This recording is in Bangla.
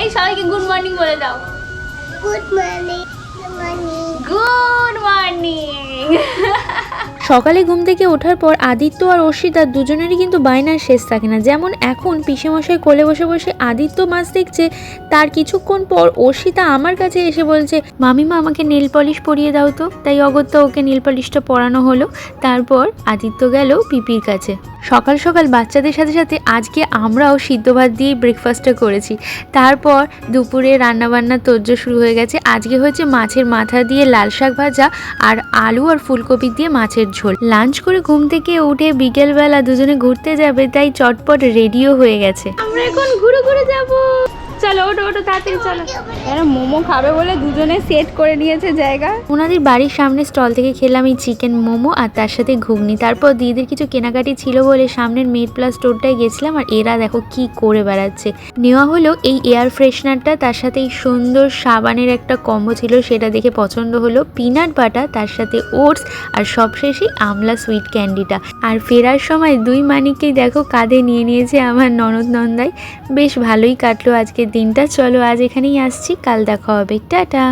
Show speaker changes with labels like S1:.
S1: এই সবাইকে গুড মর্নিং বলে দাও।
S2: গুড মর্নিং
S1: গুড মর্নিং
S3: সকালে ঘুম থেকে ওঠার পর আদিত্য আর অর্ষিতা দুজনেরই কিন্তু বায়নার শেষ থাকে না। যেমন এখন পিসেমশাই কোলে বসে বসে আদিত্য মাছ দেখছে তার কিছুক্ষণ পর অর্ষিতা আমার কাছে এসে বলছে মামিমা আমাকে নীল পলিশ পরিয়ে দাও তো। তাই অগত্যা ওকে নীল পলিশটা পরানো হলো। তারপর আদিত্য গেল পিপির কাছে। সকাল সকাল বাচ্চাদের সাথে সাথে আজকে আমরাও সিদ্ধ ভাত দিয়ে ব্রেকফাস্টটা করেছি। তারপর দুপুরে রান্নাবান্না তর্য শুরু হয়ে গেছে। আজকে হয়েছে মাছের মাথা দিয়ে লাল শাক ভাজা আর আলু আর ফুলকপি দিয়ে মাছের ঝোল। লাঞ্চ করে ঘুম থেকে উঠে বিকেলবেলা দুজনে ঘুরতে যাবে, তাই চটপট রেডিও হয়ে গেছে।
S1: আমরা এখন ঘুরে ঘুরে যাব। চলো ওটো ওটো তাড়াতাড়ি চলো। এরা মোমো খাবে বলে দুজনে সেট করে নিয়েছে জায়গা।
S3: ওনাদের বাড়ির সামনে স্টল থেকে খেলাম এই চিকেন মোমো আর তার সাথে ঘুগনি। তারপর দিদিদের কিছু কেনাকাটি ছিল বলে সামনের মেড প্লাস স্টোরটায় গেছিলাম আর এরা দেখো কি করে বেড়াচ্ছে। নেওয়া হলো এই এয়ার ফ্রেশনারটা তার সাথে এই সুন্দর সাবানের একটা কম্বো ছিল, সেটা দেখে পছন্দ হলো। পিনাট বাটা তার সাথে ওটস আর সবশেষে আমলা সুইট ক্যান্ডিটা আর ফেরার সময় দুই মানিককেই দেখো কাঁধে নিয়ে নিয়েছে আমার ননদ নন্দাই। বেশ ভালোই কাটলো আজকের দিনটা চলো আজ এখানেই আসছি। কাল দেখা হবে। টাটা!